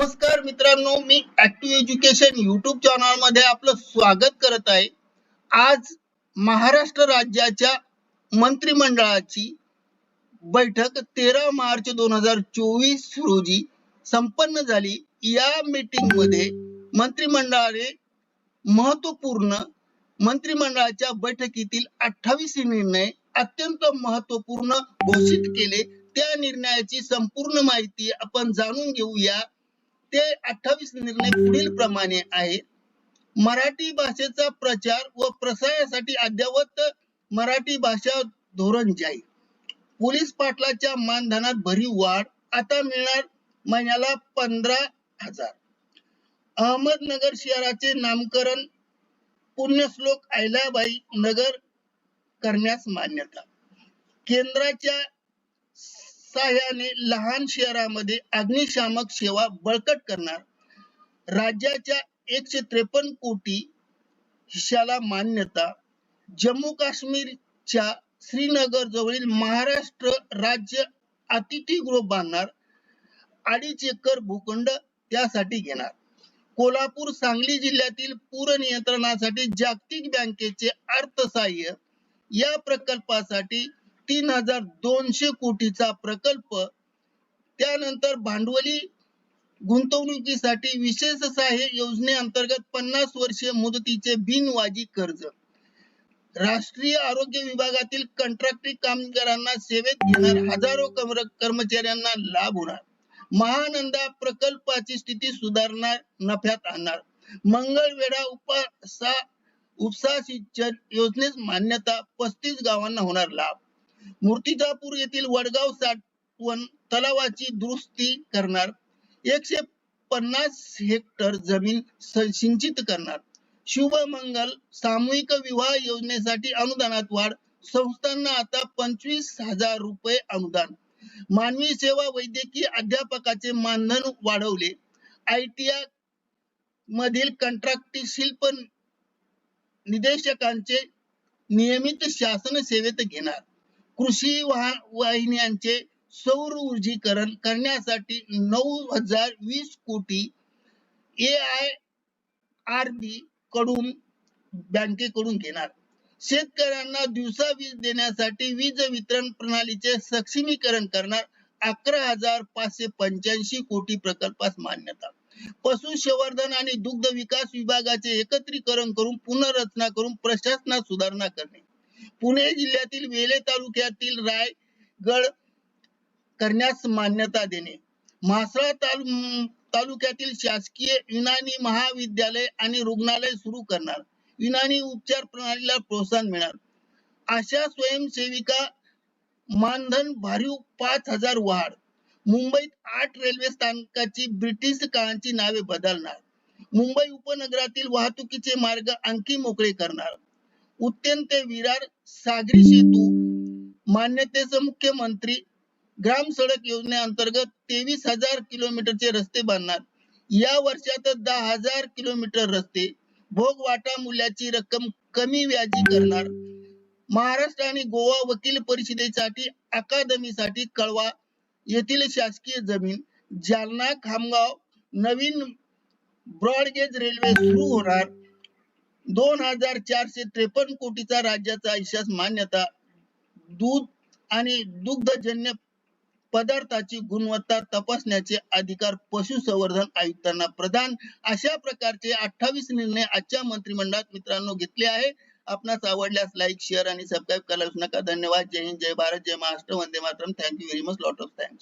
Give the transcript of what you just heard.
नमस्कार मित्रांनो मी ऍक्टिव्ह एज्युकेशन युट्यूब चॅनलमध्ये आपलं स्वागत करत आहे. आज महाराष्ट्र राज्याच्या मंत्रिमंडळाची बैठक तेरा मार्च दोन हजार चोवीस रोजी संपन्न झाली. या मीटिंगमध्ये मंत्रिमंडळाने महत्त्वपूर्ण मंत्रिमंडळाच्या बैठकीतील अठ्ठावीस निर्णय अत्यंत महत्त्वपूर्ण घोषित केले. त्या निर्णयाची संपूर्ण माहिती आपण जाणून घेऊया. ते अठ्ठावीस निर्णय पुढील प्रमाणे आहेत. मराठी भाषेचा प्रचार व प्रसारासाठी अद्यावत मराठी भाषा धोरण जाहीर. पोलीस पाटलाच्या मानधनात भरीव वाढ आता मिळणार महिन्याला पंधरा हजार. अहमदनगर शहराचे नामकरण पुण्यश्लोक अहिल्याबाई नगर करण्यास मान्यता. केंद्राच्या साह्याने लहान शहरामध्ये अग्निशामक सेवा बळकट करणार. राज्याच्या एकशे त्रेपन्न कोटी हिशाला मान्यता. जम्मू काश्मीरच्या श्रीनगर जवळील महाराष्ट्र राज्य अतिथीगृह बांधणार. अडीच एकर भूखंड त्यासाठी घेणार. कोल्हापूर सांगली जिल्ह्यातील पूर नियंत्रणासाठी जागतिक बँकेचे अर्थसहाय्य या प्रकल्पासाठी तीन हजार दोनशे कोटीचा प्रकल्प त्यानंतर भांडवली गुंतवणुकीसाठी विशेष सहाय्य योजनेअंतर्गत पन्नास वर्षीय मुदतीचे बिनवाजी कर्ज. राष्ट्रीय आरोग्य विभागातील कंत्राटी कामगारांना सेवेत घेणार हजारो कर्मचाऱ्यांना लाभ होणार. महानंदा प्रकल्पाची स्थिती सुधारणार नफ्यात आणणार. मंगळवेढा उपसा उपसा सिंचन योजनेस मान्यता पस्तीस गावांना होणार लाभ. मूर्तिजापूर येथील वडगाव साठवण तलावाची दुरुस्ती करणार. एकशे पन्नास हेक्टर जमीन सिंचित करणार. शुभमंगल सामूहिक विवाह योजनेसाठी अनुदानात वाढ. संस्थांना आता पंचवीस हजार रुपये अनुदान. मानवी सेवा वैद्यकीय अध्यापकाचे मानधन वाढवले. आयटीआय मधील कंत्राटी शिल्प निदेशकांचे नियमित शासन सेवेत घेणार. कृषी वाहिन्यांचे सौर ऊर्जीकरण करण्यासाठी नऊ हजार वीस कोटी ए आय आर बी कडून बँकेकडून घेणार. शेतकऱ्यांना दिवसा वीज देण्यासाठी वीज वितरण प्रणालीचे सक्षमीकरण करणार अकरा हजार पाचशे पंच्याऐंशी कोटी प्रकल्पास मान्यता. पशुसंवर्धन आणि दुग्ध विकास विभागाचे एकत्रीकरण करून पुनर्रचना करून प्रशासनात सुधारणा करणे. पुणे जिल्ह्यातील वेले तालुक्यातील रायगड करण्यास मान्यता देणे. म्हासळा तालु तालुक्यातील शासकीय युनानी महाविद्यालय आणि रुग्णालय सुरू करणार. युनानी उपचार प्रणालीला प्रोत्साहन मिळणार. अशा स्वयंसेविका मानधन भरीव पाच हजार वाढ. मुंबईत आठ रेल्वे स्थानकाची ब्रिटिश काळांची नावे बदलणार. मुंबई उपनगरातील वाहतुकीचे मार्ग आणखी मोकळे करणार. उत्यंत ते विरार सागरी सेतू मान्यतेच मुख्यमंत्री ग्राम सडक योजनेअंतर्गत तेवीस हजार किलोमीटरचे रस्ते बांधणार. या वर्षात दहा हजार किलोमीटर रस्ते भोग वाटा मूल्याची रक्कम कमी व्याजी करणार. महाराष्ट्र आणि गोवा वकील परिषदेसाठी अकादमीसाठी कळवा येथील शासकीय जमीन जालना खामगाव नवीन ब्रॉडगेज रेल्वे सुरू होणार. दोन हजार चारशे त्रेपन्न कोटीचा राज्याचा हिशास मान्यता दूध आणि दुग्धजन्य पदार्थाची गुणवत्ता तपासण्याचे अधिकार पशुसंवर्धन आयुक्तांना प्रदान. अशा प्रकारचे अठ्ठावीस निर्णय आजच्या मंत्रिमंडळात मित्रांनो घेतले आहे. आपणास आवडल्यास लाईक शेअर आणि सबस्क्राईब करायला नका. धन्यवाद. जय हिंद जय भारत जय Maharashtra. Vande Mataram. Thank you very much lot of thanks